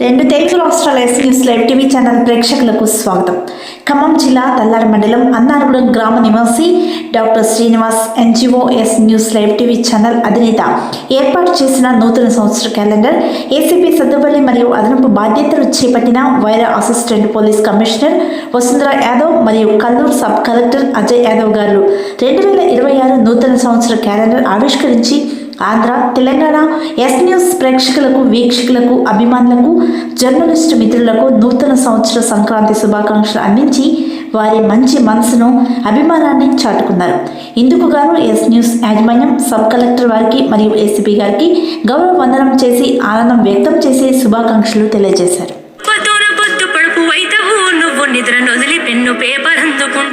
రెండు తెలుగులో ఆస్ట్రాలయస్ news live TV channel ప్రేక్షకులకు స్వాగతం. ఖమ్మం జిల్లా తల్లాడ మండలం అన్నారగూడెం గ్రామ నివాసి doctor Srinivas NGO S news live TV channel అధినేత ఏర్పాటు చేసిన నూతన సంవత్సర క్యాలెండర్ ఏసీపీ సద్దుపల్లి మరియు అదనపు బాధ్యతలు చేపట్టిన Wyra assistant police commissioner Vasundhara Yadav మరియు కల్లూరు సబ్ కలెక్టర్ అజయ్ యాదవ్ గారు రెండు వేల ఇరవై ఆరు నూతన సంవత్సర క్యాలెండర్ ఆవిష్కరించి ఆంధ్ర తెలంగాణ ఎస్ న్యూస్ ప్రేక్షకులకు వీక్షకులకు అభిమానులకు జర్నలిస్టు మిత్రులకు నూతన సంవత్సర సంక్రాంతి శుభాకాంక్షలు అందించి వారి మంచి మనసును అభిమానాన్ని చాటుకున్నారు. ఇందుకు గాను ఎస్ న్యూస్ యాజమాన్యం సబ్ కలెక్టర్ వారికి మరియు ఏసీపీ గారికి గౌరవ వందనం చేసి ఆనందం వ్యక్తం చేసి శుభాకాంక్షలు తెలియజేశారు. నువ్వు నిద్ర నొదిలి పెన్ను పేపర్ అందుకుంటావు